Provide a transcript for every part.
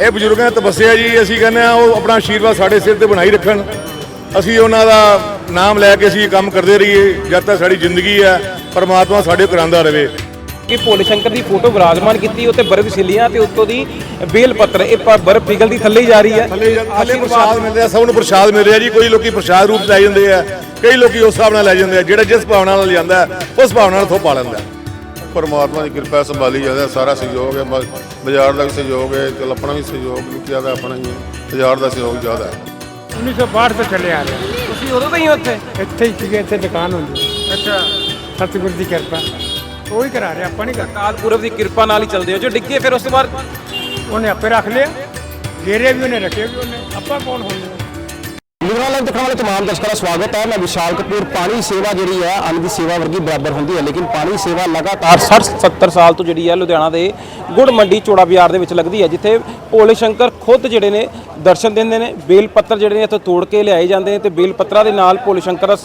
ਇਹ ਬਜ਼ੁਰਗਾਂ ਦੀ ਤਪੱਸਿਆ ਜੀ ਅਸੀਂ ਕਹਿੰਦੇ ਆ ਉਹ ਆਪਣਾ ਆਸ਼ੀਰਵਾਦ ਸਾਡੇ ਸਿਰ ਤੇ ਬਣਾਈ ਰੱਖਣ। ਅਸੀਂ ਉਹਨਾਂ ਦਾ ਨਾਮ ਲੈ ਕੇ ਅਸੀਂ ਇਹ ਕੰਮ ਕਰਦੇ ਰਹੀਏ ਜਦ ਤੱਕ ਸਾਡੀ ਜ਼ਿੰਦਗੀ ਹੈ ਪਰਮਾਤਮਾ ਸਾਡੇ ਕਰਾਂਦਾ ਰਵੇ ਕਿ ਭੋਲੇ ਸ਼ੰਕਰ ਦੀ ਫੋਟੋ ਵਿਰਾਜਮਾਨ ਕੀਤੀ ਉੱਤੇ ਬਰਫ਼ ਸਿੱਲੀਆਂ ਤੇ ਉੱਤੋਂ ਦੀ ਬੇਲ ਪੱਤਰ ਇਹ ਬਰਫ਼ ਪਿਘਲਦੀ ਥੱਲੇ ਹੀ ਜਾ ਰਹੀ ਹੈ। ਥੱਲੇ ਪ੍ਰਸ਼ਾਦ ਮਿਲ ਰਿਹਾ ਸਭ ਨੂੰ ਪ੍ਰਸ਼ਾਦ ਮਿਲ ਰਿਹਾ ਜੀ ਕੋਈ ਲੋਕੀ ਪ੍ਰਸ਼ਾਦ ਰੂਪ ਲੈ ਜਾਂਦੇ ਆ ਕਈ ਲੋਕੀ ਉਸ ਹਿਸਾਬ ਨਾਲ ਲੈ ਜਾਂਦੇ ਆ ਜਿਹੜਾ ਜਿਸ ਭਾਵਨਾ ਨਾਲ ਜਾਂਦਾ ਉਸ ਭਾਵਨਾ ਨਾਲ ਉੱਥੋਂ ਪਾ ਲੈਂਦਾ। ਪਰਮਾਤਮਾ ਦੀ ਕਿਰਪਾ ਸੰਭਾਲੀ ਜਾਂਦਾ ਸਾਰਾ ਸਹਿਯੋਗ ਹੈ ਬਾਜ਼ਾਰ ਦਾ ਵੀ ਸਹਿਯੋਗ ਹੈ ਚਲ ਆਪਣਾ ਵੀ ਸਹਿਯੋਗ ਨਹੀਂ ਜ਼ਿਆਦਾ ਆਪਣਾ ਹੀ ਹੈ ਬਾਜ਼ਾਰ ਦਾ ਸਹਿਯੋਗ ਜ਼ਿਆਦਾ ਹੈ। 1962 ਤੋਂ ਚੱਲੇ ਆ ਰਹੇ ਤੁਸੀਂ ਉਦੋਂ ਤੋਂ ਹੀ ਉੱਥੇ? ਇੱਥੇ ਹੀ ਸੀਗੇ ਇੱਥੇ ਦੁਕਾਨ ਹੁੰਦੀ ਅੱਛਾ। ਸਤਿਗੁਰ ਦੀ ਕਿਰਪਾ। ਉਹ ਹੀ ਕਰਾ ਰਿਹਾ ਆਪਾਂ ਨਹੀਂ ਕਰਦਾ। ਕਾਲ ਪੁਰਬ ਦੀ ਕਿਰਪਾ ਨਾਲ ਹੀ ਚੱਲਦੇ ਹੋ। ਜੋ ਡਿੱਗੇ ਫਿਰ ਉਸ ਤੋਂ ਬਾਅਦ? ਉਹਨੇ ਆਪੇ ਰੱਖ ਲਿਆ। ਗੇਰੇ ਵੀ ਉਹਨੇ ਰੱਖੇ ਵੀ ਉਹਨੇ। ਆਪਾਂ ਕੌਣ ਹੁੰਦੇ ਲਿਬਰਲ ਲਾਈਵ ਦੇਖਣ ਵਾਲੇ ਤਮਾਮ ਦਰਸ਼ਕਾਂ ਦਾ ਸਵਾਗਤ ਹੈ। ਮੈਂ ਵਿਸ਼ਾਲ ਕਪੂਰ, ਪਾਣੀ ਸੇਵਾ ਜਿਹੜੀ ਹੈ, ਅੰਨ ਦੀ ਸੇਵਾ ਵਰਗੀ ਬਰਾਬਰ ਹੁੰਦੀ ਹੈ, ਲੇਕਿਨ ਪਾਣੀ ਸੇਵਾ ਲਗਾਤਾਰ 60 70 ਸਾਲ ਤੋਂ ਜਿਹੜੀ ਹੈ ਲੁਧਿਆਣਾ ਦੇ ਗੁੜ ਮੰਡੀ ਚੋੜਾ ਬਾਜ਼ਾਰ ਦੇ ਵਿੱਚ ਲੱਗਦੀ ਹੈ, ਜਿੱਥੇ ਭੋਲੇ ਸ਼ੰਕਰ ਖੁਦ ਜਿਹੜੇ ਨੇ ਦਰਸ਼ਨ ਦਿੰਦੇ ਨੇ, ਬੇਲ ਪੱਤਰ ਜਿਹੜੇ ਨੇ ਇੱਥੋਂ ਤੋੜ ਕੇ ਲਿਆਏ ਜਾਂਦੇ ਨੇ ਤੇ ਬੇਲ ਪੱਤਰਾਂ ਦੇ ਨਾਲ ਭੋਲੇ ਸ਼ੰਕਰ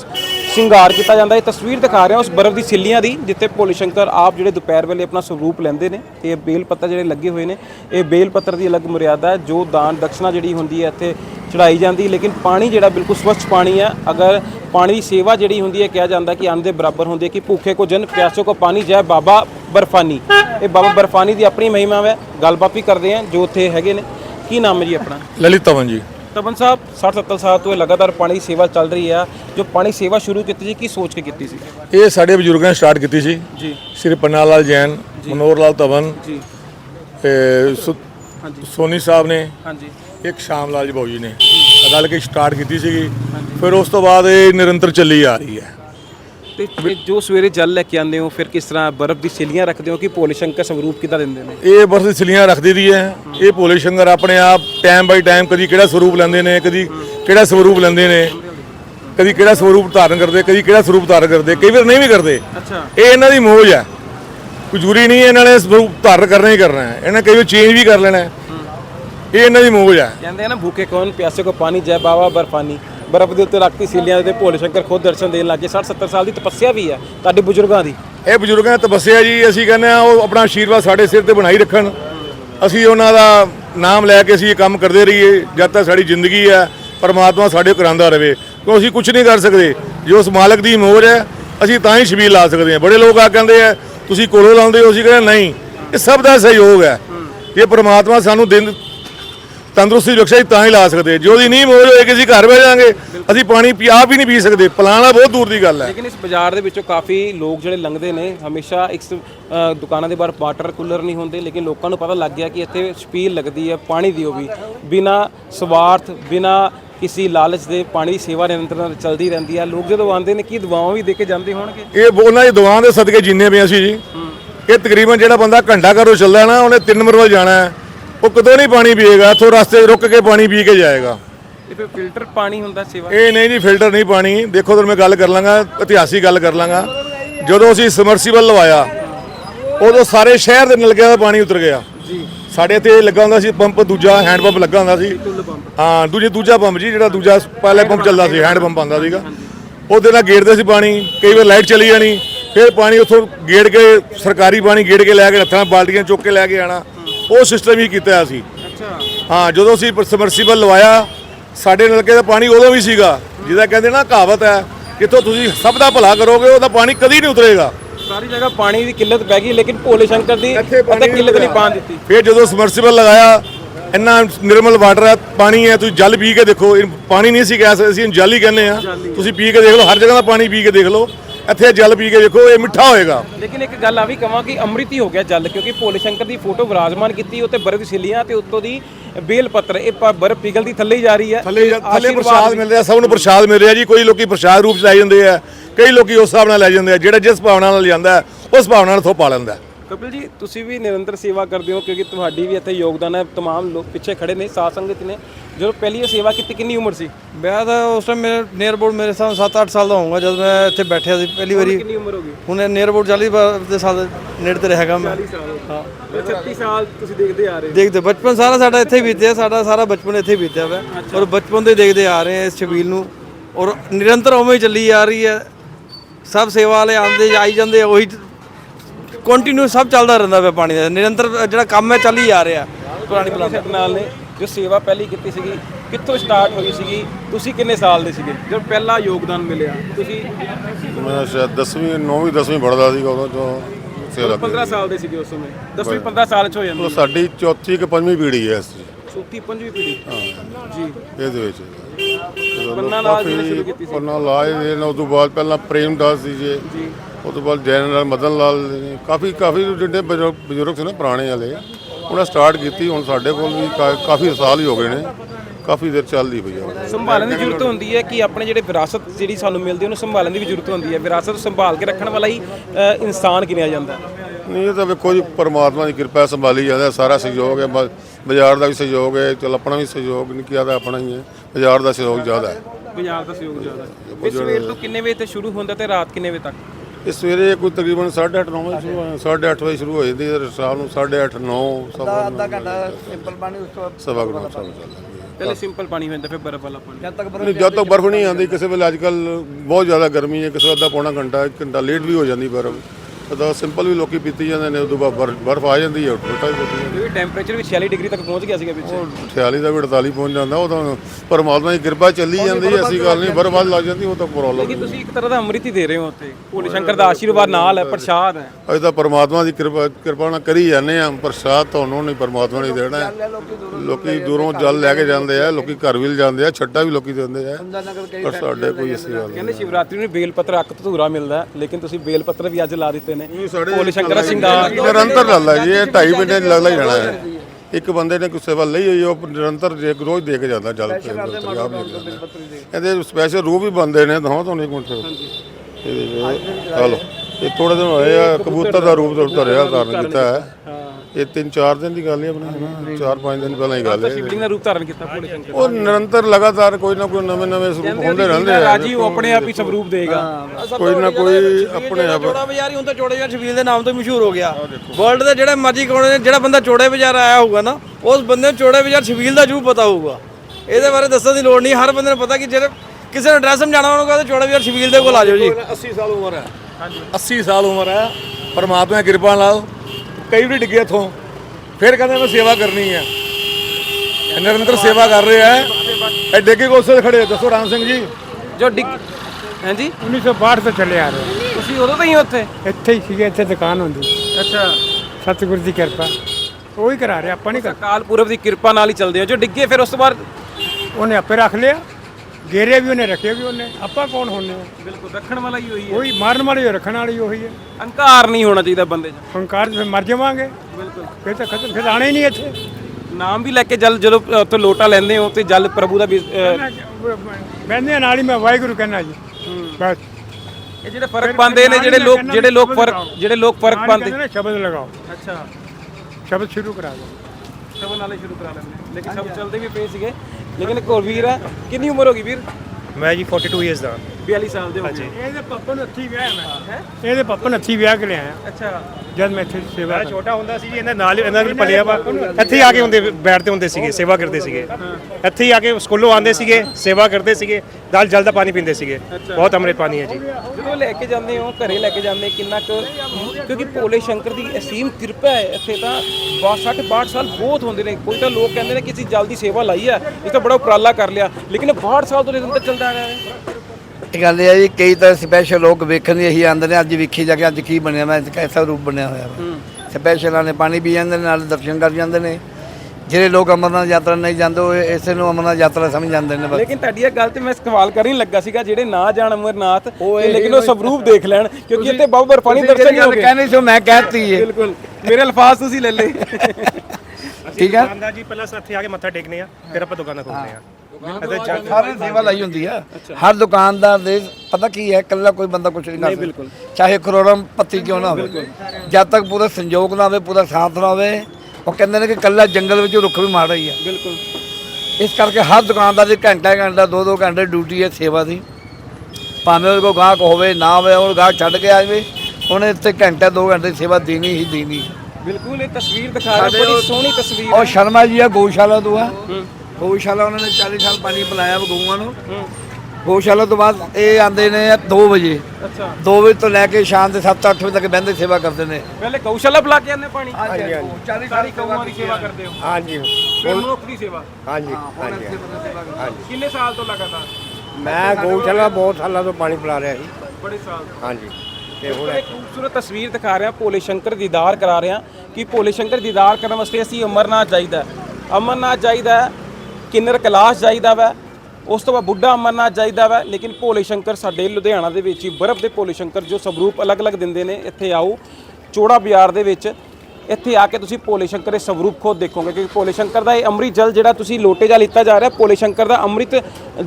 ਸ਼ਿੰਗਾਰ ਕੀਤਾ ਜਾਂਦਾ ਇਹ ਤਸਵੀਰ ਦਿਖਾ ਰਿਹਾ ਉਸ ਬਰਫ਼ ਦੀ ਸਿੱਲੀਆਂ ਦੀ, ਜਿੱਥੇ ਭੋਲੇ ਸ਼ੰਕਰ ਆਪ ਜਿਹੜੇ ਦੁਪਹਿਰ ਵੇਲੇ ਆਪਣਾ ਸਰੂਪ ਲੈਂਦੇ ਨੇ। ਤੇ ਇਹ ਬੇਲ ਪੱਤਰ ਜਿਹੜੇ ਲੱਗੇ ਹੋਏ ਨੇ, ਇਹ ਬੇਲ ਪੱਤਰ ਦੀ ਅਲੱਗ ਮਰਿਆਦਾ ਹੈ, ਜੋ ਦਾਨ ਦਕਸ਼ਨਾ ਜਿਹੜੀ ਹੁੰਦੀ ਹੈ ਇੱਥੇ ਚੜਾਈ ਜਾਂਦੀ। ਲੇਕਿਨ ਪਾਣੀ ਜਿਹੜਾ ਬਿਲਕੁਲ ਸਵੱਛ ਪਾਣੀ ਹੈ। ਅਗਰ ਪਾਣੀ ਦੀ ਸੇਵਾ ਜਿਹੜੀ ਹੁੰਦੀ ਹੈ, ਕਿਹਾ ਜਾਂਦਾ ਕਿ ਅੰਨ ਦੇ ਬਰਾਬਰ ਹੁੰਦੀ ਹੈ ਕਿ ਭੁੱਖੇ ਕੋ ਜਨ ਪਿਆਸੋ ਕੋ ਪਾਣੀ ਜੈ ਬਾਬਾ ਬਰਫਾਨੀ। ਇਹ ਬਾਬਾ ਬਰਫਾਨੀ ਦੀ ਆਪਣੀ ਮਹਿਮਾ ਹੈ। ਗੱਲਬਾਤ ਵੀ ਕਰਦੇ ਆ ਜੋ ਉੱਥੇ ਹੈਗੇ ਨੇ। ਕੀ ਨਾਮ ਹੈ ਜੀ ਆਪਣਾ? ਲਲਿਤ ਤਵਨ ਜੀ। ਤਬਨ ਸਾਹਿਬ 60 70 ਸਾਲ ਤੋਂ ਇਹ ਲਗਾਤਾਰ ਪਾਣੀ ਦੀ ਸੇਵਾ ਚੱਲ ਰਹੀ ਹੈ ਜੋ ਪਾਣੀ ਸੇਵਾ ਸ਼ੁਰੂ ਕੀਤੀ ਸੀ ਕੀ ਸੋਚ ਕੇ ਕੀਤੀ ਸੀ? ਇਹ ਸਾਡੇ ਬਜ਼ੁਰਗਾਂ ਨੇ ਸਟਾਰਟ ਕੀਤੀ ਸੀ। ਜੀ। ਸ੍ਰੀ ਪੰਨਾ ਲਾਲ ਜੈਨ ਮਨੋਹਰ ਲਾਲ ਤਵਨ ਜੀ। ਸੋਨੀ ਸਾਹਿਬ ਨੇ ਹਾਂਜੀ। ਇੱਕ ਸ਼ਾਮ ਲਾਲ ਜੀ ਬਾਊ ਜੀ ਨੇ ਗੱਲ ਕੇ ਸਟਾਰਟ ਕੀਤੀ ਸੀਗੀ। ਫਿਰ ਉਸ ਤੋਂ ਬਾਅਦ ਇਹ ਨਿਰੰਤਰ ਚੱਲੀ ਆ ਰਹੀ ਹੈ। ਤੇ ਇਹ ਜੋ ਸਵੇਰੇ ਜਲ ਲੈ ਕੇ ਆਉਂਦੇ ਹੋ ਫਿਰ ਕਿਸ ਤਰ੍ਹਾਂ ਬਰਫ਼ ਦੀ ਸਿੱਲੀਆਂ ਰੱਖਦੇ ਹੋ ਕਿ ਭੋਲੇ ਸ਼ੰਕਰ ਸਰੂਪ ਕਿੱਦਾਂ ਦਿੰਦੇ ਨੇ? ਇਹ ਬਰਸ ਦੀ ਸਿਲੀਆਂ ਰੱਖ ਦੀ ਹੈ। ਇਹ ਭੋਲੇ ਸ਼ੰਕਰ ਆਪਣੇ ਆਪ ਟਾਈਮ ਬਾਈ ਟਾਈਮ ਕਦੀ ਕਿਹੜਾ ਸਰੂਪ ਲੈਂਦੇ ਨੇ ਕਦੀ ਕਿਹੜਾ ਸਰੂਪ ਲੈਂਦੇ ਨੇ ਕਦੀ ਕਿਹੜਾ ਸਰੂਪ ਧਾਰਨ ਕਰਦੇ ਕਦੀ ਕਿਹੜਾ ਸਰੂਪ ਧਾਰਨ ਕਰਦੇ ਕਈ ਵਾਰ ਨਹੀਂ ਵੀ ਕਰਦੇ। ਅੱਛਾ। ਇਹ ਇਹਨਾਂ ਦੀ ਮੋਜ ਹੈ। ਕੋਈ ਜ਼ਰੂਰੀ ਨਹੀਂ ਇਹਨਾਂ ਨੇ ਸਰੂਪ ਧਾਰਨ ਕਰਨਾ ਹੀ ਕਰਨਾ ਹੈ। ਇਹਨਾਂ ਕਈ ਵਾਰ ਚੇਂਜ ਵੀ ਕਰ ਲੈਣਾ ਹੈ। ਇਹ ਇਹਨਾਂ ਦੀ ਮੋਜ ਹੈ। ਕਹਿੰਦੇ ਆ ਨਾ ਭੂਖੇ ਕੌਣ ਪਿਆਸੇ ਕੋ ਪਾਣੀ ਜੈ ਬਾਬਾ ਬਰਫਾਨੀ। ਬਰਫ਼ ਦੇ ਉੱਤੇ ਰੱਖਤੀ ਸਿੱਲੀਆਂ ਦੇ ਭੋਲੇ ਸ਼ੰਕਰ ਖੁਦ ਦਰਸ਼ਨ ਦੇਣ ਲੱਗੇ। 60 70 ਸਾਲ ਦੀ ਤਪੱਸਿਆ ਵੀ ਹੈ ਤੁਹਾਡੇ ਬਜ਼ੁਰਗਾਂ ਦੀ। ਇਹ ਬਜ਼ੁਰਗਾਂ ਦੀ ਤਪੱਸਿਆ ਜੀ, ਅਸੀਂ ਕਹਿੰਦੇ ਆ ਉਹ ਆਪਣਾ ਆਸ਼ੀਰਵਾਦ ਸਾਡੇ ਸਿਰ ਤੇ ਬਣਾਈ ਰੱਖਣ। ਅਸੀਂ ਉਹਨਾਂ ਦਾ ਨਾਮ ਲੈ ਕੇ ਅਸੀਂ ਇਹ ਕੰਮ ਕਰਦੇ ਰਹੀਏ, ਜਦ ਤੱਕ ਸਾਡੀ ਜ਼ਿੰਦਗੀ ਹੈ, ਪਰਮਾਤਮਾ ਸਾਡੇ ਕਰਾਂਦਾ ਰਵੇ ਕਿਉਂ ਅਸੀਂ ਕੁਝ ਨਹੀਂ ਕਰ ਸਕਦੇ। ਜੋ ਉਸ ਮਾਲਕ ਦੀ ਮੋਹਰ ਹੈ, ਅਸੀਂ ਤਾਂ ਹੀ ਛਬੀਲ ਲਾ ਸਕਦੇ ਹਾਂ। ਬੜੇ ਲੋਕ ਆ ਕਹਿੰਦੇ ਆ, ਤੁਸੀਂ ਕੋਲੋਂ ਲਾਉਂਦੇ ਹੋ? ਅਸੀਂ ਕਹਿੰਦੇ ਨਹੀਂ। ਇਹ ਸਭ ਦਾ ਸਹਿਯੋਗ ਹੈ। ਇਹ ਪਰਮਾਤਮਾ ਸਾਨੂੰ ਦਿਨ ਤੰਦਰੁਸਤੀ ਅਸੀਂ ਤਾਂ ਹੀ ਲਾ ਸਕਦੇ। ਜੋ ਦੀ ਨਹੀਂ ਮੋਹਰ ਹੋਏਗੀ ਅਸੀਂ ਘਰ ਬਹਿ ਜਾਾਂਗੇ ਅਸੀਂ ਪਾਣੀ ਪੀ ਆਪ ਹੀ ਨਹੀਂ ਪੀ ਸਕਦੇ। ਪਲਾਣਾ ਬਹੁਤ ਦੂਰ ਦੀ ਗੱਲ ਹੈ। ਲੇਕਿਨ ਇਸ ਬਾਜ਼ਾਰ ਦੇ ਵਿੱਚੋਂ ਕਾਫੀ ਲੋਕ ਜਿਹੜੇ ਲੰਘਦੇ ਨੇ ਹਮੇਸ਼ਾ ਇੱਕ ਸ- ਅ, ਦੁਕਾਨਾਂ ਦੇ ਬਾਹਰ ਵਾਟਰ ਕੂਲਰ ਨਹੀਂ ਹੁੰਦੇ ਲੇਕਿਨ ਲੋਕਾਂ ਨੂੰ ਪਤਾ ਲੱਗ ਗਿਆ ਕਿ ਇੱਥੇ ਛਪੀਲ ਲੱਗਦੀ ਹੈ ਪਾਣੀ ਦੀ ਉਹ ਵੀ। ਬਿਨਾ ਸਵਾਰਥ ਬਿਨਾ ਕਿਸੇ ਲਾਲਚ ਦੇ ਪਾਣੀ ਦੀ ਸੇਵਾ ਨਿਰੰਤਰ ਚੱਲਦੀ ਰਹਿੰਦੀ ਹੈ। ਲੋਕ ਜਦੋਂ ਆਉਂਦੇ ਨੇ ਕੀ ਦੁਆਵਾਂ ਵੀ ਦੇ ਕੇ ਜਾਂਦੇ ਹੋਣਗੇ? ਇਹ ਉਹਨਾਂ ਦੀ ਦੁਆਵਾਂ ਦੇ ਸਦਕੇ ਜਿੰਨੇ ਪਏ ਅਸੀਂ ਜੀ। ਇਹ ਤਕਰੀਬਨ ਜਿਹੜਾ ਬੰਦਾ ਘੰਟਾ ਘਰੋਂ ਚੱਲਦਾ ਨਾ ਉਹਨੇ ਤਿੰਨ ਨੰਬਰ ਵੱਲ ਜਾਣਾ ਹੈ। ਉਹ ਕਦੋਂ ਨਹੀਂ ਪਾਣੀ ਪੀਏਗਾ? ਇੱਥੋਂ ਰਸਤੇ ਰੁੱਕ ਕੇ ਪਾਣੀ ਪੀ ਕੇ ਜਾਏਗਾ। ਇਹ ਫਿਰ ਫਿਲਟਰ ਪਾਣੀ ਹੁੰਦਾ ਸੇਵਾ ਇਹ ਨਹੀਂ ਜੀ ਫਿਲਟਰ ਨਹੀਂ ਪਾਣੀ। ਦੇਖੋ ਤੁਹਾਨੂੰ ਮੈਂ ਗੱਲ ਕਰ ਲਾਂਗਾ ਇਤਿਹਾਸਿਕ ਗੱਲ ਕਰ ਲਾਂਗਾ। ਜਦੋਂ ਅਸੀਂ ਸਮਰਸੀਬਲ ਲਵਾਇਆ ਉਦੋਂ ਸਾਰੇ ਸ਼ਹਿਰ ਦੇ ਨਲਕਿਆਂ ਦਾ ਪਾਣੀ ਉਤਰ ਗਿਆ। ਜੀ। ਸਾਡੇ ਇੱਥੇ ਲੱਗਾ ਹੁੰਦਾ ਸੀ ਪੰਪ ਦੂਜਾ ਹੈਂਡ ਪੰਪ ਲੱਗਾ ਹੁੰਦਾ ਸੀ। ਹਾਂ ਦੂਜੇ ਦੂਜਾ ਪੰਪ ਜੀ ਜਿਹੜਾ ਦੂਜਾ ਪਹਿਲੇ ਪੰਪ ਚੱਲਦਾ ਸੀ ਹੈਂਡ ਪੰਪ ਆਉਂਦਾ ਸੀਗਾ। ਉਹਦੇ ਨਾਲ ਗੇੜਦੇ ਸੀ ਪਾਣੀ ਕਈ ਵਾਰ ਲਾਈਟ ਚਲੀ ਜਾਣੀ। ਫਿਰ ਪਾਣੀ ਉੱਥੋਂ ਗੇੜ ਕੇ ਸਰਕਾਰੀ ਪਾਣੀ ਗੇੜ ਕੇ ਲੈ ਕੇ ਹੱਥਾਂ ਬਾਲਟੀਆਂ ਚੁੱਕ ਕੇ ਲੈ ਕੇ ਆਣਾ। ਉਹ ਸਿਸਟਮ ਹੀ ਕੀਤਾ ਅਸੀਂ ਅੱਛਾ। ਹਾਂ ਜਦੋਂ ਅਸੀਂ ਸਮਰਸੀਬਲ ਲਵਾਇਆ ਸਾਡੇ ਨਲਕੇ ਦਾ ਪਾਣੀ ਉਦੋਂ ਵੀ ਸੀਗਾ। ਜਿਹਦਾ ਕਹਿੰਦੇ ਨਾ ਕਹਾਵਤ ਹੈ ਕਿਥੋਂ ਤੁਸੀਂ ਸਭ ਦਾ ਭਲਾ ਕਰੋਗੇ ਉਹਦਾ ਪਾਣੀ ਕਦੀ ਨਹੀਂ ਉਤਰੇਗਾ। ਸਾਰੀ ਜਗ੍ਹਾ ਪਾਣੀ ਦੀ ਕਿੱਲਤ ਪੈ ਗਈ ਲੇਕਿਨ ਭੋਲੇ ਸ਼ੰਕਰ ਦੀ ਪਤਾ ਕਿੱਲਤ ਨਹੀਂ ਪਾਣ ਦਿੱਤੀ। ਫਿਰ ਜਦੋਂ ਸਮਰਸੀਬਲ ਲਗਾਇਆ ਇੰਨਾ ਨਿਰਮਲ ਵਾਟਰ ਹੈ ਪਾਣੀ ਹੈ ਤੁਸੀਂ ਜਲ ਪੀ ਕੇ ਦੇਖੋ ਪਾਣੀ ਨਹੀਂ ਸੀ ਕਹਿ ਸਕਦੇ ਅਸੀਂ ਜਲ ਹੀ ਕਹਿੰਦੇ ਆ ਤੁਸੀਂ ਪੀ ਕੇ ਦੇਖ ਲਓ ਹਰ ਜਗ੍ਹਾ ਦਾ ਪਾਣੀ ਪੀ ਕੇ ਦੇਖ ਲਓ। ਇੱਥੇ ਜਲ ਪੀ ਕੇ ਦੇਖੋ ਇਹ ਮਿੱਠਾ ਹੋਏਗਾ। ਲੇਕਿਨ ਇੱਕ ਗੱਲ ਆ ਵੀ ਕਹਾਂ ਕਿ ਅੰਮ੍ਰਿਤ ਹੀ ਹੋ ਗਿਆ ਜਲ ਕਿਉਂਕਿ ਭੋਲੇ ਸ਼ੰਕਰ ਦੀ ਫੋਟੋ ਵਿਰਾਜਮਾਨ ਕੀਤੀ ਉੱਤੇ ਬਰਫ਼ ਦੀ ਸਿੱਲੀਆਂ ਤੇ ਉੱਤੋਂ ਦੀ ਬੇਲ ਪੱਤਰ ਇਹ ਪ- ਬਰਫ਼ ਪਿਘਲਦੀ ਥੱਲੇ ਹੀ ਜਾ ਰਹੀ ਹੈ। ਥੱਲੇ ਥੱਲੇ ਆਸ਼ੀਰਵਾਦ ਪ੍ਰਸ਼ਾਦ ਮਿਲ ਰਿਹਾ ਸਭ ਨੂੰ ਪ੍ਰਸ਼ਾਦ ਮਿਲ ਰਿਹਾ ਜੀ। ਕੋਈ ਲੋਕੀ ਪ੍ਰਸ਼ਾਦ ਰੂਪ ਚ ਲੈ ਜਾਂਦੇ ਆ ਕਈ ਲੋਕੀ ਉਸ ਹਿਸਾਬ ਨਾਲ ਲੈ ਜਾਂਦੇ ਆ ਜਿਹੜਾ ਜਿਸ ਭਾਵਨਾ ਨਾਲ ਜਾਂਦਾ ਹੈ, ਉਸ ਭਾਵਨਾ ਨਾਲ ਉੱਥੋਂ ਪਾ ਲੈਂਦਾ। ਹੈ। ਕਪਿਲ ਜੀ ਤੁਸੀਂ ਵੀ ਨਿਰੰਤਰ ਸੇਵਾ ਕਰਦੇ ਹੋ ਕਿਉਂਕਿ ਤੁਹਾਡੀ ਵੀ ਇੱਥੇ ਯੋਗਦਾਨ ਹੈ तमाम ਲੋਕ ਪਿੱਛੇ ਖੜੇ ਨੇ ਸਾਧ ਸੰਗਤ ਨੇ ਜਦੋਂ ਪਹਿਲੀ ਇਹ ਸੇਵਾ ਕੀਤੀ ਕਿੰਨੀ ਉਮਰ ਸੀ ਵਿਆਹ ਦਾ ਉਸ ਟਾਈਮ ਮੇਰੇ ਨੀਅਰ ਅਬਾਊਟ ਮੇਰੇ ਸਾਹ 7-8 ਸਾਲ ਦਾ ਹੋਊਗਾ ਜਦ ਮੈਂ ਇੱਥੇ ਬੈਠਿਆ ਸੀ ਪਹਿਲੀ ਵਾਰੀ ਕਿੰਨੀ ਉਮਰ ਹੋ ਗਈ ਹੁਣ ਨੀਅਰ ਅਬਾਊਟ 40 ਬ- ਦੇ ਸਾਲ ਦੇ ਨੇੜੇ ਤੇ ਰਹੇਗਾ ਮੈਂ ਹਾਂ 36 ਸਾਲ ਤੁਸੀਂ ਦੇਖਦੇ ਆ ਰਹੇ ਦੇਖਦੇ ਬਚਪਨ ਸਾਰਾ ਸਾਡਾ ਇੱਥੇ ਹੀ ਬੀਤਿਆ ਸਾਡਾ ਸਾਰਾ ਬਚਪਨ ਇੱਥੇ ਹੀ ਬੀਤਿਆ ਵਾ ਔਰ ਬਚਪਨ ਤੋਂ ਹੀ ਦੇਖਦੇ ਆ ਰਹੇ ਹਾਂ ਇਸ ਛਬੀਲ ਨੂੰ ਔਰ ਨਿਰੰਤਰ ਉਵੇਂ ਹੀ ਚੱਲੀ ਆ ਰਹੀ ਹੈ ਸਭ ਸੇਵਾ ਵਾਲੇ ਆਉਂਦੇ ਜਾਈ ਜਾਂਦੇ ਆ, ਉਹੀ ਕੰਟੀਨਿਊ ਸਭ ਚੱਲਦਾ ਰਹਿੰਦਾ ਵਾ ਪਾਣੀ ਦਾ। ਨਿਰੰਤਰ ਜਿਹੜਾ ਕੰਮ ਹੈ ਚੱਲ ਹੀ ਆ ਰਿਹਾ। ਪੁਰਾਣੀ ਸਾਡੇ ਨਾਲ ਨੇ ਜੋ ਸੇਵਾ ਪਹਿਲੀ ਕੀਤੀ ਸੀਗੀ ਕਿੱਥੋਂ ਸਟਾਰਟ ਹੋਈ ਸੀਗੀ ਤੁਸੀਂ ਕਿੰਨੇ ਸਾਲ ਦੇ ਸੀਗੇ? ਜਦੋਂ ਪਹਿਲਾ ਯੋਗਦਾਨ ਮਿਲਿਆ ਤੁਸੀਂ ਮੈਂ ਸ਼ਾਇਦ 10ਵੀਂ 9ਵੀਂ 10ਵੀਂ ਪੜ੍ਹਦਾ ਸੀਗਾ ਉਦੋਂ ਤੋਂ ਸੇਵਾ 15 ਸਾਲ ਦੇ ਸੀਗੇ ਉਸ ਸਮੇਂ। 10ਵੀਂ 15 ਸਾਲ ਚ ਹੋ ਜਾਂਦੀ ਉਹ ਸਾਡੀ ਚੌਥੀ ਕਿ ਪੰਜਵੀਂ ਪੀੜ੍ਹੀ ਹੈ ਇਸ 'ਚ, ਚੌਥੀ ਪੰਜਵੀਂ ਪੀੜ੍ਹੀ। ਜੀ। ਇਹਦੇ ਵਿੱਚ। ਪੰਨਾ ਲਾਲ ਜੀ ਨੇ ਸ਼ੁਰੂ ਕੀਤੀ ਸੀ। ਪੰਨਾ ਲਾਲ ਜੀ ਨੇ ਉਸ ਤੋਂ ਬਾਅਦ ਪਹਿਲਾਂ ਪ੍ਰੇਮ ਦਾਸ ਸੀ ਜੀ। ਉਸ ਤੋਂ ਬਾਅਦ ਜੈਨ ਲਾਲ ਮਦਨ ਲਾਲ ਕਾਫੀ ਕਾਫੀ ਜਿਹੜੇ ਬਜ਼ੁਰਗ ਬਜ਼ੁਰਗ ਸੀ ਨਾ ਪੁਰਾਣੇ ਵਾਲੇ ਉਹਨਾਂ ਸਟਾਰਟ ਕੀਤੀ ਹੁਣ ਸਾਡੇ ਕੋਲ ਵੀ ਕਾ- ਕਾਫੀ ਸਾਲ ਹੀ ਹੋ ਗਏ ਨੇ। ਕਾਫੀ ਦੇਰ ਚੱਲਦੀ ਪਈ ਆ। ਸੰਭਾਲਣ ਦੀ ਜ਼ਰੂਰਤ ਹੁੰਦੀ ਹੈ ਕਿ ਆਪਣੇ ਜਿਹੜੇ ਵਿਰਾਸਤ ਜਿਹੜੀ ਸਾਨੂੰ ਮਿਲਦੀ ਹੈ ਉਹਨੂੰ ਸੰਭਾਲਣ ਦੀ ਵੀ ਜ਼ਰੂਰਤ ਹੁੰਦੀ ਹੈ। ਵਿਰਾਸਤ ਨੂੰ ਸੰਭਾਲ ਕੇ ਰੱਖਣ ਵਾਲਾ ਹੀ ਅ, ਇਨਸਾਨ ਗਿਣਿਆ ਜਾਂਦਾ ਹੈ। ਨਹੀਂ ਇਹ ਤਾਂ ਵੇਖੋ ਜੀ ਪਰਮਾਤਮਾ ਦੀ ਕਿਰਪਾ ਸੰਭਾਲੀ ਜਾਂਦਾ ਸਾਰਾ ਸਹਿਯੋਗ ਹੈ। ਬ- ਬਾਜ਼ਾਰ ਦਾ ਵੀ ਸਹਿਯੋਗ ਹੈ ਚਲ ਆਪਣਾ ਵੀ ਸਹਿਯੋਗ ਨਹੀਂ ਕਿਹਾ ਤਾਂ ਆਪਣਾ ਹੀ ਹੈ। ਬਾਜ਼ਾਰ ਦਾ ਸਹਿਯੋਗ ਜ਼ਿਆਦਾ ਹੈ। ਬਾਜ਼ਾਰ ਦਾ ਸਹਿਯੋਗ ਜ਼ਿਆਦਾ ਸਵੇਰ ਤੋਂ ਕਿੰਨੇ ਵਜੇ ਤੇ ਸ਼ੁਰੂ ਹੁੰਦਾ ਤੇ ਰਾਤ ਕਿੰਨੇ ਵਜੇ ਤੱਕ? ਇਹ ਸਵੇਰੇ ਕੋਈ ਤਕਰੀਬਨ 8:30 9 ਵਜੇ ਸ਼ੁਰੂ ਹੋਇਆ 8:30 ਵਜੇ ਸ਼ੁਰੂ ਹੋ ਜਾਂਦੀ ਹੈ ਸ਼ਾਮ ਨੂੰ 8:30 9 ਸਵਾ ਅੱਧਾ ਘੰਟਾ ਸਿੰਪਲ ਪਾਣੀ ਉਸ ਤੋਂ ਸਵਾ ਘੰਟਾ ਚੱਲਦਾ। ਹੈ ਪਹਿਲੇ ਸਿੰਪਲ ਪਾਣੀ ਹੁੰਦਾ ਫਿਰ ਬਰਫ਼ ਵਾਲਾ ਪਾਣੀ। ਨਹੀਂ, ਜਦ ਤੱਕ ਬਰਫ਼ ਨਹੀਂ ਆਉਂਦੀ ਕਿਸੇ ਵੇਲੇ ਅੱਜ ਕੱਲ ਬਹੁਤ ਜ਼ਿਆਦਾ ਗਰਮੀ ਹੈ ਕਿਸੇ ਵੇਲੇ ਅੱਧਾ ਪੌਣਾ ਘੰਟਾ ਇੱਕ ਘੰਟਾ ਲੇਟ ਵੀ ਹੋ ਜਾਂਦੀ ਬਰਫ਼। ਤਾਂ ਸਿੰਪਲ ਵੀ ਲੋਕੀ ਪੀਤੀ ਜਾਂਦੇ ਨੇ ਉਦੋਂ ਬਾਅਦ ਬਰ- ਬਰਫ਼ ਆ ਜਾਂਦੀ ਹੈ ਉਲਟਾ ਵੀ ਪੀਤੀ ਜਾਂਦੀ ਇਹ ਟੈਂਪਰੇਚਰ ਵੀ 46 ਡਿਗਰੀ ਤੱਕ ਪਹੁੰਚ ਗਿਆ ਸੀਗਾ ਪਿੱਛੇ। ਹੈ 46 ਦਾ ਵੀ 48 ਪਹੁੰਚ ਜਾਂਦਾ ਉਹ ਤਾਂ ਪਰਮਾਤਮਾ ਦੀ ਕਿਰਪਾ ਚੱਲੀ ਜਾਂਦੀ ਹੈ ਐਸੀ ਗੱਲ ਨਹੀਂ ਬਰਫ਼ ਵੱਧ ਲੱਗ ਜਾਂਦੀ ਉਹ ਤਾਂ ਪ੍ਰੋਬਲਮ ਲੇਕਿਨ ਤੁਸੀਂ ਇੱਕ ਤਰ੍ਹਾਂ ਦਾ ਅੰਮ੍ਰਿਤ ਹੀ ਦੇ ਰਹੇ ਹੋ ਉੱਥੇ। ਭੋਲੇ ਸ਼ੰਕਰ ਦਾ ਆਸ਼ੀਰਵਾਦ ਨਾਲ ਹੈ ਪ੍ਰਸ਼ਾਦ ਹੈ। ਅਸੀਂ ਤਾਂ ਪਰਮਾਤਮਾ ਦੀ ਕਿਰਪਾ ਕਿਰਪਾ ਨਾਲ ਕਰੀ ਜਾਂਦੇ ਆ ਪ੍ਰਸਾਦ ਤੁਹਾਨੂੰ ਨਹੀਂ ਪਰਮਾਤਮਾ ਨੇ ਦੇਣਾ। ਹੈ। ਲੋਕੀ ਦੂਰੋਂ ਜਲ ਲੈ ਕੇ ਜਾਂਦੇ ਆ। ਲੋਕੀ ਘਰ ਵੀ ਲਿਜਾਂਦੇ ਆ ਛੱਟਾ ਵੀ ਲੋਕੀ ਦਿੰਦੇ ਆ। ਪਰ ਸਾਡੇ ਕੋਈ ਐਸੀ ਗੱਲ ਨਹੀਂ। ਕਹਿੰਦੇ ਸ਼ਿਵਰਾਤਰੀ ਨੂੰ ਬੇਲ ਪੱਤਰ ਅੱਕ ਧਤੂਰਾ ਮਿਲਦਾ ਹੈ, ਲੇਕਿਨ ਤੁਸੀਂ ਬੇਲ ਪੱਤਰ ਵੀ ਅੱਜ ਲਾ ਦਿੱਤੇ ਨੇ। ਸਾਡੇ ਭੋਲੇ ਸ਼ੰਕਰ ਦਾ ਸਿੰਗਾਰ ਨਿਰੰਤਰ ਲੱਲਾ ਜੀ ਇਹ 2.5 ਮਹੀਨੇ ਲੱਗਦਾ ਹੀ ਜਾਣਾ ਹੈ। ਇੱਕ ਬੰਦੇ ਨੇ ਕੋਈ ਸੇਵਾ ਲਈ ਹੋਈ ਉਹ ਨਿਰੰਤਰ ਜੇ ਰੋਜ਼ ਦੇ ਕੇ ਜਾਂਦਾ ਜਲ ਤੇ ਜਾਂਦਾ। ਇਹਦੇ ਸਪੈਸ਼ਲ ਰੂਹ ਵੀ ਬੰਦੇ ਨੇ ਦਹਾਂ ਤੁਹਾਨੂੰ ਇਹਦੇ ਹਲੋ ਇਹ ਥੋੜੇ ਦਿਨ ਹੋਏ ਆ ਕਬੂਤਰ ਦਾ ਰੂਪ ਧਰਿਆ ਧਾਰਨ ਕੀਤਾ ਹੈ। ਇਹ ਤਿੰਨ ਚਾਰ ਦਿਨ ਦੀ ਗੱਲ ਹੈ ਆਪਣੀ। ਚਾਰ ਪੰਜ ਦਿਨ ਪਹਿਲਾਂ ਹੀ ਗੱਲ ਹੈ। ਸ਼ਿਵਲਿੰਗ ਦਾ ਰੂਪ ਧਾਰਨ ਕੀਤਾ ਭੋਲੇ ਸ਼ੰਕਰ ਉਹ ਨਿਰੰਤਰ ਲਗਾਤਾਰ ਕੋਈ ਨਾ ਕੋਈ ਨਵੇਂ ਨਵੇਂ ਸਰੂਪ ਹੁੰਦੇ ਰਹਿੰਦੇ ਆ। ਰਾਜੀ ਉਹ ਆਪਣੇ ਆਪ ਹੀ ਸਵਰੂਪ ਦੇਗਾ। ਕੋਈ ਨਾ ਕੋਈ ਆਪਣੇ ਆਪ ਚੋੜਾ ਬਾਜ਼ਾਰ ਹੀ ਹੁਣ ਤਾਂ ਚੋੜੇ ਬਾਜ਼ਾਰ ਸ਼ਬੀਲ ਦੇ ਨਾਮ ਤੋਂ ਮਸ਼ਹੂਰ ਹੋ ਗਿਆ। ਵਰਲਡ ਦੇ ਜਿਹੜੇ ਮਰਜ਼ੀ ਨੇ ਜਿਹੜਾ ਬੰਦਾ ਚੋੜੇ ਬਾਜ਼ਾਰ ਆਇਆ ਹੋਊਗਾ ਨਾ ਉਸ ਬੰਦੇ ਨੂੰ ਚੋੜੇ ਬਾਜ਼ਾਰ ਸ਼ਬੀਲ ਦਾ ਜ਼ਰੂਰ ਪਤਾ ਹੋਊਗਾ। ਇਹਦੇ ਬਾਰੇ ਦੱਸਣ ਦੀ ਲੋੜ ਨਹੀਂ ਹਰ ਬੰਦੇ ਨੂੰ ਪਤਾ ਕਿ ਜਿਹੜੇ ਕਿਸੇ ਨੂੰ ਐਡਰੈਸ ਸਮਝਾਣਾ ਹੋਊਗਾ ਤਾਂ ਚੋੜੇ ਬਾਜ਼ਾਰ ਸ਼ਬੀਲ ਦੇ ਕੋਲ ਆ ਜਾਓ ਜੀ। 80 ਸਾਲ ਉਮਰ ਹੈ। 80 ਸਾਲ ਉਮਰ ਹੈ। ਪਰਮਾਤਮਾ ਕਿਰਪਾ ਨਾਲ ਕਈ ਵੀ ਡਿੱਗੇ ਇੱਥੋਂ ਫਿਰ ਕਹਿੰਦੇ ਮੈਂ ਸੇਵਾ ਕਰਨੀ ਹੈ ਨਿਰੰਤਰ ਸੇਵਾ ਕਰ ਰਹੇ ਆ ਇਹ ਡਿੱਗੇ ਕੋਸੇ ਖੜੇ ਦੱਸੋ ਰਾਮ ਸਿੰਘ ਜੀ। ਜੋ ਡਿੱਗ ਹਾਂਜੀ? 1962 ਤੋਂ ਚੱਲੇ ਆ ਰਹੇ। ਤੁਸੀਂ ਉਦੋਂ ਤੋਂ ਹੀ ਉੱਥੇ? ਇੱਥੇ ਹੀ ਸੀਗੇ ਇੱਥੇ ਦੁਕਾਨ ਹੁੰਦੀ। ਅੱਛਾ। ਸਤਿਗੁਰੂ ਦੀ ਕਿਰਪਾ। ਉਹੀ ਕਰਾ ਰਿਹਾ ਆਪਾਂ ਨਹੀਂ ਕਰ ਅਕਾਲ ਪੁਰਬ ਦੀ ਕਿਰਪਾ ਨਾਲ ਹੀ ਚੱਲਦੇ ਹੋ। ਜੋ ਡਿੱਗੇ ਫਿਰ ਉਸ ਤੋਂ ਬਾਅਦ ਉਹਨੇ ਆਪੇ ਰੱਖ ਲਿਆ। ਗੇਰੇ ਵੀ ਉਹਨੇ ਰੱਖੇ ਵੀ ਉਹਨੇ। ਆਪਾਂ ਕੌਣ ਹੁੰਨੇ ਆ? ਬਿਲਕੁਲ ਰੱਖਣ ਵਾਲਾ ਹੀ ਹੋਈ ਹੈ। ਉਹੀ ਮਾਰਨ ਵਾਲੀ ਰੱਖਣ ਵਾਲੀ ਉਹੀ ਹੈ। ਅਹੰਕਾਰ ਨਹੀਂ ਹੋਣਾ ਚਾਹੀਦਾ ਬੰਦੇ 'ਚ। ਹੰਕਾਰ ਫਿਰ ਮਰ ਜਾਵਾਂਗੇ ਬਿਲਕੁਲ। ਫਿਰ ਤਾਂ ਖਤਮ ਫਿਰ ਆਣਾ ਹੀ ਨਹੀਂ ਇੱਥੇ। ਨਾਮ ਵੀ ਲੈ ਕੇ ਜਲ ਜਦੋਂ ਉੱਥੇ ਲੋਟਾ ਲੈਂਦੇ ਹੋ ਤੇ ਜਲ ਪ੍ਰਭੂ ਦਾ ਵੀ ਅ, ਬੰਦੇ ਨਾਲ ਹੀ ਮੈਂ ਵਾਹਿਗੁਰੂ ਕਹਿਣਾ ਜੀ। ਬਸ। ਇਹ ਜਿਹੜੇ ਫ਼ਰਕ ਪਾਉਂਦੇ ਨੇ ਜਿਹੜੇ ਲੋਕ ਜਿਹੜੇ ਲੋਕ ਫ਼ਰਕ ਜਿਹੜੇ ਲੋਕ ਫ਼ਰਕ ਪਾਉਂਦੇ ਨੇ ਸ਼ਬਦ ਲਗਾਓ। ਅੱਛਾ। ਸ਼ਬਦ ਸ਼ੁਰੂ ਕਰਾ ਦਿਓ। ਸ਼ਬਦ ਨਾਲੇ ਸ਼ੁਰੂ ਕਰਾ ਲੈਂਦੇ। ਲੇਕਿਨ ਸਭ ਚੱਲਦੇ ਵੀ ਪਏ ਸੀਗੇ। ਲੇਕਿਨ ਇੱਕ ਹੋਰ ਵੀਰ ਹੈ ਕਿੰਨੀ ਉਮਰ ਹੋ ਗਈ ਵੀਰ? ਮੈਂ ਜੀ 42 ਇਅਰਸ ਦਾ। 42 ਸਾਲ ਦੇ ਹੋ ਗਏ। ਇਹਦੇ ਪਾਪਾ ਨੂੰ ਅੱਥੀ ਵਿਆਹ ਮੈਂ। ਇਹਦੇ ਪਾਪਾ ਨੂੰ ਅੱਥੀ ਵਿਆਹ ਕੇ ਲਿਆਇਆ। ਅੱਛਾ। ਜਦ ਮੈਂ ਇੱਥੇ ਸੇਵਾ ਮੈਂ ਛੋਟਾ ਹੁੰਦਾ ਸੀ ਜੀ ਇਹਨਾਂ ਨਾਲ ਇਹਨਾਂ ਨਾਲ ਪਲਿਆ ਵਾ। ਇੱਥੇ ਆ ਕੇ ਹੁੰਦੇ ਬੈਠਦੇ ਹੁੰਦੇ ਸੀਗੇ ਸੇਵਾ ਕਰਦੇ ਸੀਗੇ। ਇੱਥੇ ਹੀ ਆ ਕੇ ਸਕੂਲੋਂ ਆਉਂਦੇ ਸੀਗੇ ਸੇਵਾ ਕਰਦੇ ਸੀਗੇ ਨਾਲ ਜਲ ਦਾ ਪਾਣੀ ਪੀਂਦੇ ਸੀਗੇ। ਬਹੁਤ ਅੰਮ੍ਰਿਤ ਪਾਣੀ ਹੈ ਜੀ। ਜਦੋਂ ਲੈ ਕੇ ਜਾਂਦੇ ਹੋ ਘਰੇ ਲੈ ਕੇ ਜਾਂਦੇ ਕਿੰਨਾ ਕੁ ਕਿਉਂਕਿ ਭੋਲੇ ਸ਼ੰਕਰ ਦੀ ਅਸੀਮ ਕਿਰਪਾ ਹੈ ਇੱਥੇ ਤਾਂ 60 62 ਸਾਲ ਬਹੁਤ ਹੁੰਦੇ ਨੇ। ਕੋਈ ਤਾਂ ਲੋਕ ਕਹਿੰਦੇ ਨੇ ਕਿ ਅਸੀਂ ਜਲ ਦੀ ਸੇਵਾ ਲਾਈ ਹੈ ਇਹ ਤਾਂ ਬੜਾ ਉਪਰਾਲਾ ਕਰ ਲਿਆ। ਲੇਕਿਨ 62 ਸਾਲ ਤੋਂ ਨਿਰੰਤਰ ਚੱਲਦਾ ਆ ਰਿਹਾ ਹੈ। ਇਹ ਗੱਲ ਇਹ ਹੈ ਜੀ ਕਈ ਤਾਂ ਸਪੈਸ਼ਲ ਲੋਕ ਵੇਖਣ ਲਈ ਇਹੀ ਆਉਂਦੇ ਨੇ ਅੱਜ ਵੇਖੀ ਜਾ ਕੇ ਅੱਜ ਕੀ ਬਣਿਆ ਮੈਂ ਕੈਸਾ ਰੂਪ ਬਣਿਆ ਹੋਇਆ ਵਾ। ਸਪੈਸ਼ਲਾਂ ਨੇ ਪਾਣੀ ਪੀ ਜਾਂਦੇ ਨੇ ਨਾਲ ਦਰਸ਼ਨ ਕਰ ਜਾਂਦੇ ਨੇ। ਜਿਹੜੇ ਲੋਕ ਅਮਰਨਾਥ ਯਾਤਰਾ ਨਹੀਂ ਜਾਂਦੇ ਉਹ ਇਸੇ ਨੂੰ ਅਮਰਨਾਥ ਯਾਤਰਾ ਸਮਝ ਜਾਂਦੇ ਨੇ ਬਸ। ਲੇਕਿਨ ਤੁਹਾਡੀ ਇਹ ਗੱਲ ਤੇ ਮੈਂ ਸਵਾਲ ਕਰਨ ਲੱਗਾ ਸੀਗਾ ਜਿਹੜੇ ਨਾ ਜਾਣ ਅਮਰਨਾਥ ਤੇ ਲੇਕਿਨ ਉਹ ਸਵਰੂਪ ਦੇਖ ਲੈਣ ਕਿਉਂਕਿ ਇੱਥੇ ਬਾਬਾ ਬਰਫਾਨੀ ਦਰਸ਼ਨ ਨਹੀਂ ਹੋ ਗਏ। ਕਹਿੰਦੇ ਸੋ ਮੈਂ ਕਹਿਤੀ ਹੈ ਬਿਲਕੁਲ। ਮੇਰੇ ਅਲਫਾਜ਼ ਤੁਸੀਂ ਲੈ ਲਏ। ਠੀਕ ਹੈ ਦੁਕਾਨਦਾਰ ਜੀ ਪਹਿਲਾਂ ਇੱਥੇ ਆ ਕੇ ਮੱਥਾ ਟੇਕਨੇ ਆ ਫਿਰ ਆਪਾਂ ਦੁਕਾਨਾਂ ਖੋਲਦੇ ਆ। ਅਤੇ ਜਲ ਸਾਰੇ ਸੇਵਾ ਲਈ ਹੁੰਦੀ ਆ। ਹਰ ਦੁਕਾਨਦਾਰ ਦੇ ਪਤਾ ਕੀ ਹੈ ਇਕੱਲਾ ਕੋਈ ਬੰਦਾ ਕੁਝ ਨਹੀਂ ਕਰ ਸਕਦਾ ਚਾਹੇ ਕਰੋੜਾਂ ਪੱਤੀ ਕਿਉਂ ਨਾ ਹੋਵੇ। ਜਦ ਤੱਕ ਪੂਰਾ ਸੰਯੋਗ ਨਾ ਹੋਵੇ ਪੂਰਾ ਸਾਥ ਨਾ ਹੋਵੇ ਉਹ ਕਹਿੰਦੇ ਨੇ ਕਿ ਇਕੱਲਾ ਜੰਗਲ ਵਿੱਚ ਰੁੱਖ ਵੀ ਮਾਰ ਰਹੀ ਆ। ਬਿਲਕੁਲ। ਇਸ ਕਰਕੇ ਹਰ ਦੁਕਾਨਦਾਰ ਦੀ ਘੰਟਾ ਘੰਟਾ ਦੋ ਦੋ ਘੰਟੇ ਡਿਊਟੀ ਹੈ ਸੇਵਾ ਦੀ। ਭਾਵੇਂ ਕੋਲ ਗਾਹਕ ਹੋਵੇ ਨਾ ਹੋਵੇ ਉਹ ਗਾਹਕ ਛੱਡ ਕੇ ਆਵੇ ਉਹਨੇ ਇੱਥੇ ਘੰਟਾ ਦੋ ਘੰਟੇ ਸੇਵਾ ਦੇਣੀ ਹੀ ਦੇਣੀ। ਬਿਲਕੁਲ ਇਹ ਤਸਵੀਰ ਦਿਖਾ ਰਿਹਾ ਬੜੀ ਸੋਹਣੀ ਤਸਵੀਰ ਉਹ ਹੈ। ਸ਼ਰਮਾ ਜੀ ਆ ਗਊਸ਼ਾਲਾ ਤੋਂ ਆ। ਗਊਸ਼ਾਲਾ ਉਹਨਾਂ ਨੇ 40 ਸਾਲ ਪਾਣੀ ਪਿਲਾਇਆ ਗਊਆਂ ਨੂੰ। ਗੋਸ਼ਾਲਾ ਤੋਂ ਬਾਅਦ ਇਹ ਆਉਂਦੇ ਨੇ 2 ਵਜੇ। ਅੱਛਾ। 2 ਵਜੇ ਤੋਂ ਲੈ ਕੇ ਸ਼ਾਮ ਦੇ 7-8 ਵਜੇ ਤੱਕ ਬਹਿੰਦੇ ਸੇਵਾ ਕਰਦੇ ਨੇ। ਪਹਿਲੇ ਗਊਸ਼ਾਲਾ ਬੁਲਾ ਕੇ ਆਨੇ ਪਾਣੀ? ਹਾਂਜੀ ਹਾਂਜੀ। ਸਾਰੀ ਗਊਆਂ ਦੀ ਸੇਵਾ ਕਰਦੇ ਹੋ? ਹਾਂਜੀ। ਫਿਰ ਮਨੁੱਖ ਦੀ ਸੇਵਾ? ਹਾਂਜੀ ਹਾਂਜੀ ਕਿੰਨੇ ਸਾਲ ਤੋਂ ਲਗਾਤਾਰ? ਮੈਂ ਗਊਸ਼ਾਲਾ ਬਹੁਤ ਸਾਲਾਂ ਤੋਂ ਪਾਣੀ ਪਿਲਾ ਰਿਹਾ ਸੀ ਬੜੇ ਸਾਲ ਤੋਂ। ਹਾਂਜੀ। ਤੇ ਹੁਣ ਇੱਕ ਖੂਬਸੂਰਤ ਤਸਵੀਰ ਦਿਖਾ ਰਿਹਾ ਭੋਲੇ ਸ਼ੰਕਰ ਦੀਦਾਰ ਕਰਾ ਰਿਹਾ ਕਿ ਭੋਲੇ ਸ਼ੰਕਰ ਦੀਦਾਰ ਕਰਨ ਵਾਸਤੇ ਅਸੀਂ ਅਮਰਨਾਥ ਜਾਈਦਾ। ਅਮਰਨਾਥ ਜਾਈਦਾ ਕਿੰਨਰ ਕੈਲਾਸ਼ ਜਾਈਦਾ ਵਾ ਉਸ ਤੋਂ ਬਾਅਦ ਬੁੱਢਾ ਅਮਰਨਾਥ ਜਾਈਦਾ ਵਾ ਲੇਕਿਨ ਭੋਲੇ ਸ਼ੰਕਰ ਸਾਡੇ ਲੁਧਿਆਣਾ ਦੇ ਵਿੱਚ ਹੀ ਬਰਫ਼ ਦੇ ਭੋਲੇ ਸ਼ੰਕਰ ਜੋ ਸਵਰੂਪ ਅਲੱਗ-ਅਲੱਗ ਦਿੰਦੇ ਨੇ ਇੱਥੇ ਆਓ ਚੋੜਾ ਬਾਜ਼ਾਰ ਦੇ ਵਿੱਚ ਇੱਥੇ ਆ ਕੇ ਤੁਸੀਂ ਭੋਲੇ ਸ਼ੰਕਰ ਦੇ ਸਵਰੂਪ ਖੁਦ ਦੇਖੋਗੇ ਕਿ ਭੋਲੇ ਸ਼ੰਕਰ ਦਾ ਇਹ ਅੰਮ੍ਰਿਤ ਜਲ ਜਿਹੜਾ ਤੁਸੀਂ ਲੋਟੇ ਜਾਂ ਲਿੱਤਾ ਜਾ ਰਿਹਾ ਭੋਲੇ ਸ਼ੰਕਰ ਦਾ ਅੰਮ੍ਰਿਤ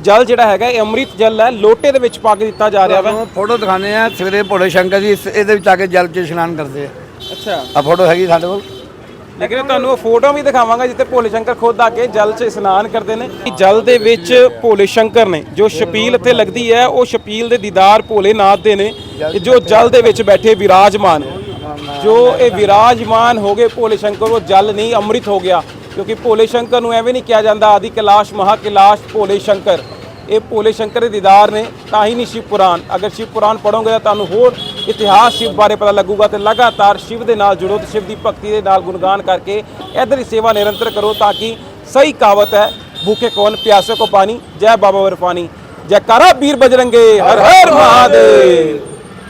ਜਲ ਜਿਹੜਾ ਹੈਗਾ ਇਹ ਅੰਮ੍ਰਿਤ ਜਲ ਹੈ ਲੋਟੇ ਦੇ ਵਿੱਚ ਪਾ ਕੇ ਦਿੱਤਾ ਜਾ ਰਿਹਾ ਵਾ। ਤੁਹਾਨੂੰ ਫੋਟੋ ਦਿਖਾਣੇ ਆ ਸਵੇਰੇ ਭੋਲੇ ਸ਼ੰਕਰ ਜੀ ਇਸ- ਇਹਦੇ ਵਿੱਚ ਆ ਕੇ ਜਲ 'ਚ ਇਸ਼ਨਾਨ ਕਰਦੇ ਆ। ਅੱਛਾ। ਆ ਫੋਟੋ ਹੈਗੀ ਸਾਡੇ ਕੋਲ। ਲੇਕਿਨ ਤੁਹਾਨੂੰ ਉਹ ਫੋਟੋ ਵੀ ਦਿਖਾਵਾਂਗਾ ਜਿੱਥੇ ਭੋਲੇ ਸ਼ੰਕਰ ਖੁਦ ਆ ਕੇ ਜਲ 'ਚ ਇਸ਼ਨਾਨ ਕਰਦੇ ਨੇ। ਜਲ ਦੇ ਵਿੱਚ ਭੋਲੇ ਸ਼ੰਕਰ ਨੇ, ਜੋ ਛਪੀਲ ਇੱਥੇ ਲੱਗਦੀ ਹੈ, ਉਹ ਛਪੀਲ ਦੇ ਦੀਦਾਰ ਭੋਲੇ ਨਾਥ ਦੇ ਨੇ ਜੋ ਜਲ ਦੇ ਵਿੱਚ ਬੈਠੇ ਵਿਰਾਜਮਾਨ ਜੋ ਇਹ ਵਿਰਾਜਮਾਨ ਹੋ ਗਏ ਭੋਲੇ ਸ਼ੰਕਰ, ਉਹ ਜਲ ਨਹੀਂ, ਅੰਮ੍ਰਿਤ ਹੋ ਗਿਆ। ਕਿਉਂਕਿ ਭੋਲੇ ਸ਼ੰਕਰ ਨੂੰ ਐਵੇਂ ਨਹੀਂ ਕਿਹਾ ਜਾਂਦਾ, ਆਦਿ ਕੈਲਾਸ਼ ਮਹਾ ਕੈਲਾਸ਼ ਭੋਲੇ ਸ਼ੰਕਰ। ਇਹ ਭੋਲੇ ਸ਼ੰਕਰ ਦੇ ਦੀਦਾਰ ਨੇ, ਤਾਂ ਹੀ ਨਹੀਂ ਸ਼ਿਵ ਪੁਰਾਣ। ਅਗਰ ਸ਼ਿਵ ਪੁਰਾਣ ਪੜੋਗੇ ਤਾਂ ਤੁਹਾਨੂੰ ਹੋਰ ਇਤਿਹਾਸ ਸ਼ਿਵ ਬਾਰੇ ਪਤਾ ਲੱਗੂਗਾ ਤੇ ਲਗਾਤਾਰ ਸ਼ਿਵ ਦੇ ਨਾਲ ਜੁੜੋ ਤੇ ਸ਼ਿਵ ਦੀ ਭਗਤੀ ਦੇ ਨਾਲ ਗੁਣਗਾਨ ਕਰਕੇ ਇਧਰ ਹੀ ਸੇਵਾ ਨਿਰੰਤਰ ਕਰੋ ਤਾਂ ਕਿ ਸਹੀ ਕਹਾਵਤ ਹੈ, ਭੂਖੇ ਕੌਣ, ਪਿਆਸੇ ਕੋ ਪਾਣੀ? ਜੈ ਬਾਬਾ ਵਰਫਾਨੀ ਜੈਕਾਰਾ ਵੀਰ ਬਜਰੰਗੇ, ਹਰ ਹਰ ਮਹਾਦੇਵ।